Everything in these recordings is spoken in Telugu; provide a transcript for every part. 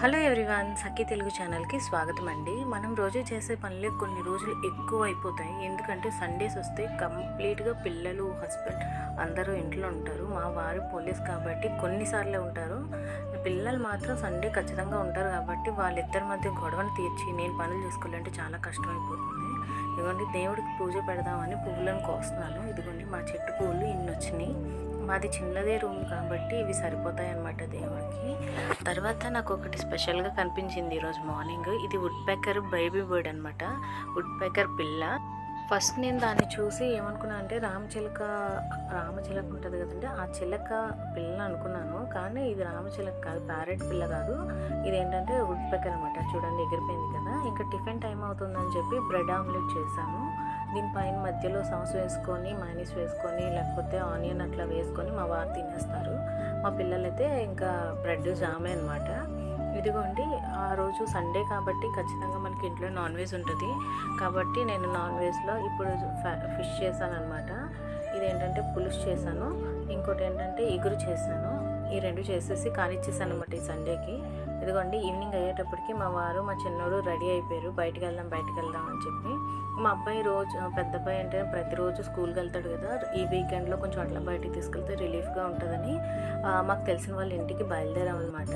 హలో ఎవ్రీవన్ సఖి తెలుగు ఛానల్కి స్వాగతం అండి. మనం రోజు చేసే పనులే కొన్ని రోజులు ఎక్కువ అయిపోతాయి ఎందుకంటే సండేస్ వస్తే కంప్లీట్గా పిల్లలు హస్బెండ్ అందరూ ఇంట్లో ఉంటారు. మా వారు పోలీస్ కాబట్టి కొన్నిసార్లే ఉంటారు. పిల్లలు మాత్రం సండే ఖచ్చితంగా ఉంటారు కాబట్టి వాళ్ళిద్దరి మధ్య గొడవను తీర్చి నేను పనులు చేసుకోవాలంటే చాలా కష్టమైపోతుంది. ఇదిగోండి దేవుడికి పూజ పెడదామని పువ్వులను కోస్తున్నాను. ఇదిగోండి మా చెట్టు పువ్వులు ఇన్ని వచ్చినాయి. మాది చిన్నదే రూమ్ కాబట్టి ఇవి సరిపోతాయి అన్నమాట దేవుడికి. తర్వాత నాకు ఒకటి స్పెషల్గా కనిపించింది ఈరోజు మార్నింగ్. ఇది వుడ్ పెకర్ బేబీ బర్డ్ అనమాట వుడ్ పెకర్ పిల్ల. ఫస్ట్ నేను దాన్ని చూసి ఏమనుకున్నాను అంటే రామచిలక రామచిలక ఉంటుంది కదండి ఆ చిలక పిల్ల అనుకున్నాను. కానీ ఇది రామచిలక కాదు ప్యారెట్ పిల్ల కాదు. ఇదేంటంటే వుడ్ పెక్కర్ అనమాట చూడండి ఎగిరిపోయింది కదా. ఇంకా టిఫిన్ టైం అవుతుందని చెప్పి బ్రెడ్ ఆమ్లెట్ చేశాను. దీనిపైన మధ్యలో సాస్ వేసుకొని మైనీస్ వేసుకొని లేకపోతే ఆనియన్ అట్లా వేసుకొని మా వారు తినేస్తారు. మా పిల్లలైతే ఇంకా బ్రెడ్ జామే అనమాట ఇదిగోండి ఆ రోజు సండే కాబట్టి ఖచ్చితంగా మనకి ఇంట్లో నాన్ వెజ్ ఉంటుంది. కాబట్టి నేను నాన్ వెజ్లో ఇప్పుడు ఫిష్ చేశాను అనమాట ఇదేంటంటే పులుసు చేశాను. ఇంకోటి ఏంటంటే ఇగురు చేశాను. ఈ రెండు చేసేసి కానిచ్చేసాను అనమాట ఈ సండేకి ఇదిగోండి ఈవినింగ్ అయ్యేటప్పటికి మా వారు మా చిన్నోడు రెడీ అయిపోయారు. బయటకు వెళ్దాం బయటకు వెళ్దాం అని చెప్పి. మా అబ్బాయి రోజు పెద్ద అబ్బాయి అంటే ప్రతిరోజు స్కూల్కి వెళ్తాడు కదా. ఈ వీకెండ్లో కొంచెం అట్లా బయటికి తీసుకెళ్తే రిలీఫ్గా ఉంటుందని మాకు తెలిసిన వాళ్ళ ఇంటికి బయలుదేరాం అనమాట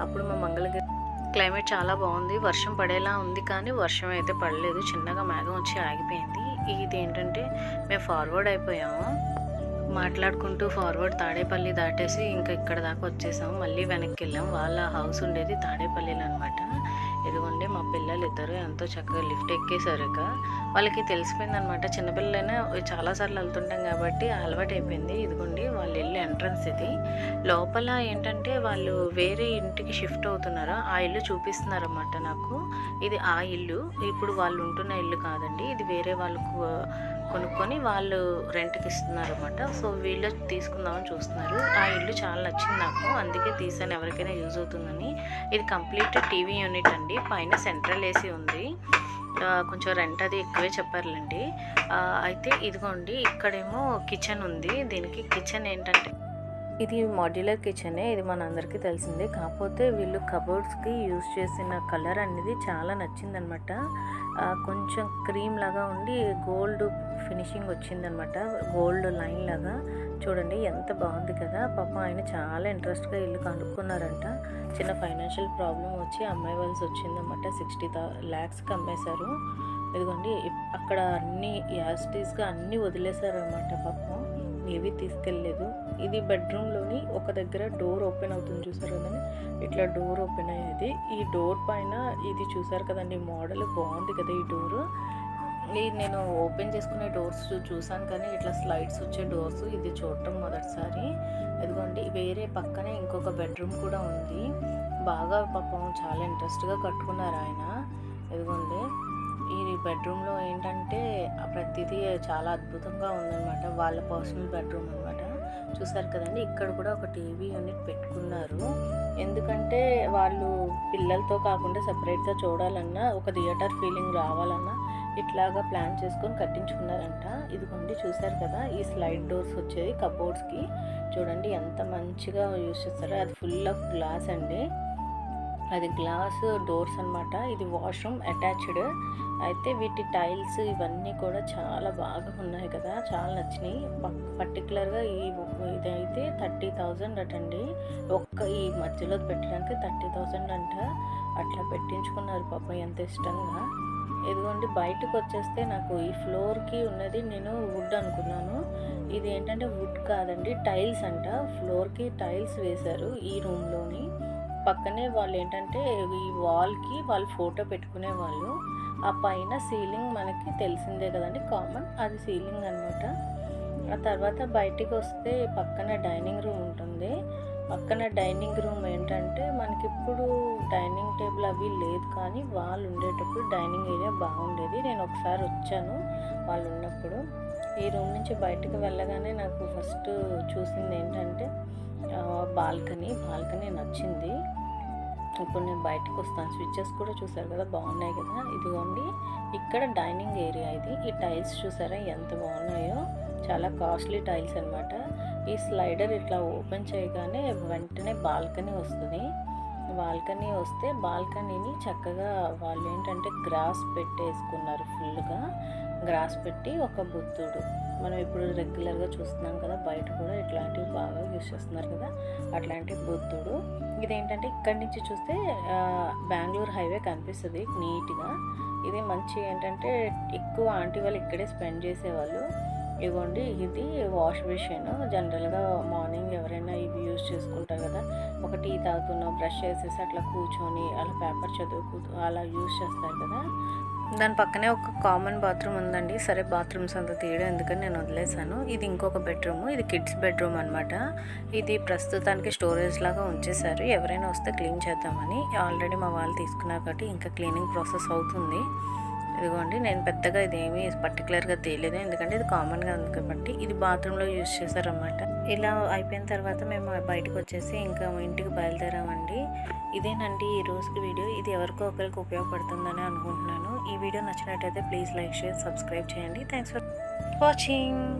అప్పుడు మా మంగళగిరి క్లైమేట్ చాలా బాగుంది. వర్షం పడేలా ఉంది కానీ వర్షం అయితే పడలేదు. చిన్నగా మేఘం వచ్చి ఆగిపోయింది. ఇది ఏంటంటే మేము ఫార్వర్డ్ అయిపోయాము. మాట్లాడుకుంటూ ఫార్వర్డ్ తాడేపల్లి దాటేసి ఇంకా ఇక్కడ దాకా వచ్చేసాము మళ్ళీ వెనక్కి వెళ్ళాం. వాళ్ళ హౌస్ ఉండేది తాడేపల్లిలో అనమాట ఇదిగోండి మా పిల్లలు ఇద్దరు ఎంతో చక్కగా లిఫ్ట్ ఎక్కేసరిక వాళ్ళకి తెలిసిపోయిందనమాట చిన్నపిల్లలైనా చాలాసార్లు వెళ్తుంటాం కాబట్టి అలవాటు అయిపోయింది ఇదిగోండి వాళ్ళు ఇల్లు ఎంట్రన్స్ ఇది. లోపల ఏంటంటే వాళ్ళు వేరే ఇంటికి షిఫ్ట్ అవుతున్నారు? ఆ ఇల్లు చూపిస్తున్నారన్నమాట నాకు. ఇది ఆ ఇల్లు. ఇప్పుడు వాళ్ళు ఉంటున్న ఇల్లు కాదండి. ఇది వేరే వాళ్ళకు కొనుక్కొని వాళ్ళు రెంట్కి ఇస్తున్నారు అనమాట సో వీళ్ళు తీసుకుందామని చూస్తున్నారు. ఆ ఇల్లు చాలా నచ్చింది నాకు. అందుకే తీసాను ఎవరికైనా యూజ్ అవుతుందని. ఇది కంప్లీట్ టీవీ యూనిట్ అండి. పైన సెంట్రల్ ఏసీ ఉంది. కొంచెం రెంట్ అది ఎక్కువే చెప్పారులేండి. అయితే ఇదిగోండి ఇక్కడేమో కిచెన్ ఉంది. దీనికి కిచెన్ ఏంటంటే ఇది మాడ్యులర్ కిచెనే ఇది మనందరికీ తెలిసిందే. కాకపోతే వీళ్ళు కబోర్డ్స్కి యూజ్ చేసిన కలర్ అనేది చాలా నచ్చిందనమాట. కొంచెం క్రీమ్ లాగా ఉండి గోల్డ్ ఫినిషింగ్ వచ్చిందనమాట. గోల్డ్ లైన్ లాగా. చూడండి ఎంత బాగుంది కదా. పాప ఆయన చాలా ఇంట్రెస్ట్గా ఇల్లు కనుక్కున్నారంట. చిన్న ఫైనాన్షియల్ ప్రాబ్లం వచ్చి అమ్మాయివలసి వచ్చిందన్నమాట సిక్స్టీ థౌ ల్యాక్స్కి అమ్మేశారు. ఇదిగోండి అక్కడ అన్ని యాస్టీస్గా అన్నీ వదిలేశారనమాట పాపం. ఏవి తీసుకెళ్ళలేదు. ఇది బెడ్రూమ్లోని ఒక దగ్గర డోర్ ఓపెన్ అవుతుంది చూసారు కదండి? ఇట్లా డోర్ ఓపెన్ అయ్యేది. ఈ డోర్ పైన ఇది చూసారు కదండి మోడల్ బాగుంది కదా ఈ డోర్. ఇది నేను ఓపెన్ చేసుకునే డోర్స్ చూసాను కానీ ఇట్లా స్లైడ్స్ వచ్చే డోర్స్ ఇది చూడటం మొదటిసారి. ఇదిగోండి వేరే పక్కనే ఇంకొక బెడ్రూమ్ కూడా ఉంది. బాగా పాపం చాలా ఇంట్రెస్ట్గా కట్టుకున్నారు ఆయన. ఇదిగోండి ఈ బెడ్రూమ్లో ఏంటంటే ప్రతిదీ చాలా అద్భుతంగా ఉందన్నమాట. వాళ్ళ పర్సనల్ బెడ్రూమ్ అనమాట చూసారు కదండి ఇక్కడ కూడా ఒక టీవీ యూనిట్ పెట్టుకున్నారు. ఎందుకంటే వాళ్ళు పిల్లలతో కాకుండా సపరేట్గా చూడాలన్నా ఒక థియేటర్ ఫీలింగ్ రావాలన్నా ఇట్లాగా ప్లాన్ చేసుకొని కట్టించుకున్నారంట. ఇదిగోండి చూసారు కదా ఈ స్లైడ్ డోర్స్ వచ్చేది కబోర్డ్స్కి. చూడండి ఎంత మంచిగా యూస్ చేస్తారో అది ఫుల్ ఆఫ్ గ్లాస్ అండి. అది గ్లాస్ డోర్స్ అన్నమాట. ఇది వాష్రూమ్ అటాచ్డ్ అయితే వీటి టైల్స్ ఇవన్నీ కూడా చాలా బాగా ఉన్నాయి కదా. చాలా నచ్చినాయి. పర్టికులర్గా ఈ ఇదైతే థర్టీ థౌజండ్ అటండి. ఒక్క ఈ మధ్యలో పెట్టడానికి థర్టీ థౌజండ్ అంట. అట్లా పెట్టించుకున్నారు పాప ఎంత ఇష్టంగా. ఇదిగోండి బయటకు వచ్చేస్తే నాకు ఈ ఫ్లోర్కి ఉన్నది నేను వుడ్ అనుకున్నాను. ఇది ఏంటంటే వుడ్ కాదండి టైల్స్ అంట. ఫ్లోర్కి టైల్స్ వేశారు ఈ రూమ్లోని పక్కనే వాళ్ళు ఏంటంటే ఈ వాల్కి వాళ్ళు ఫోటో పెట్టుకునే వాళ్ళు. ఆ పైన సీలింగ్ మనకి తెలిసిందే కదండి కామన్ అది సీలింగ్ అనమాట ఆ తర్వాత బయటికి వస్తే పక్కన డైనింగ్ రూమ్ ఉంటుంది. పక్కన డైనింగ్ రూమ్ ఏంటంటే మనకి ఇప్పుడు డైనింగ్ టేబుల్ అవి లేదు కానీ వాళ్ళు ఉండేటప్పుడు డైనింగ్ ఏరియా బాగుండేది. నేను ఒకసారి వచ్చాను వాళ్ళు ఉన్నప్పుడు ఈ రూమ్ నుంచి బయటకు వెళ్ళగానే నాకు ఫస్ట్ చూసింది ఏంటంటే బాల్కనీ బాల్కనీ నచ్చింది. ఇప్పుడు నేను బయటకు వస్తాను. స్విచ్చెస్ కూడా చూసారు కదా బాగున్నాయి కదా. ఇదిగోండి ఇక్కడ డైనింగ్ ఏరియా ఇది. ఈ టైల్స్ చూసారా ఎంత బాగున్నాయో. చాలా కాస్ట్లీ టైల్స్ అన్నమాట. ఈ స్లైడర్ ఇట్లా ఓపెన్ చేయగానే వెంటనే బాల్కనీ వస్తుంది. బాల్కనీ వస్తే బాల్కనీని చక్కగా వాళ్ళు ఏంటంటే గ్రాస్ పెట్టేసుకున్నారు ఫుల్గా. గ్రాస్ పెట్టి ఒక బుద్ధుడు. మనం ఇప్పుడు రెగ్యులర్గా చూస్తున్నాం కదా బయట కూడా ఇట్లాంటివి బాగా యూస్ చేస్తున్నారు కదా అట్లాంటి బుద్ధుడు. ఇదేంటంటే ఇక్కడి నుంచి చూస్తే బెంగళూరు హైవే కనిపిస్తుంది నీట్గా. ఇది మంచి ఏంటంటే ఎక్కువ ఆంటీ వాళ్ళు ఇక్కడే స్పెండ్ చేసేవాళ్ళు. ఇవ్వండి ఇది వాష్ బేసిన్ జనరల్గా మార్నింగ్ ఎవరైనా ఇవి యూజ్ చేసుకుంటారు కదా ఒక టీ తాగుతున్నా బ్రష్ చేసేసి అట్లా కూర్చొని అలా పేపర్ చదువుకు అలా యూజ్ చేస్తారు కదా. దాని పక్కనే ఒక కామన్ బాత్రూమ్ ఉందండి. సరే బాత్రూమ్స్ అంత తీయడం ఎందుకని నేను వదిలేసాను ఇది ఇంకొక బెడ్రూమ్. ఇది కిడ్స్ బెడ్రూమ్ అనమాట ఇది ప్రస్తుతానికి స్టోరేజ్ లాగా ఉంచేశారు. ఎవరైనా వస్తే క్లీన్ చేద్దామని. ఆల్రెడీ మా వాళ్ళు తీసుకున్నారు కాబట్టి ఇంకా క్లీనింగ్ ప్రాసెస్ అవుతుంది. ఇదిగోండి నేను పెద్దగా ఇదేమీ పర్టికులర్గా తీయలేదు. ఎందుకంటే ఇది కామన్గా ఉంది కాబట్టి ఇది బాత్రూంలో యూజ్ చేశారన్నమాట. ఇలా అయిపోయిన తర్వాత మేము బయటకు వచ్చేసి ఇంకా ఇంటికి బయలుదేరామండి. ఇదేనండి ఈ రోజుకి వీడియో. ఇది ఎవరికో ఒకరికి ఉపయోగపడుతుందని అనుకుంటున్నాను. ఈ వీడియో నచ్చినట్టయితే ప్లీజ్ లైక్ షేర్ సబ్స్క్రైబ్ చేయండి. Thanks for watching.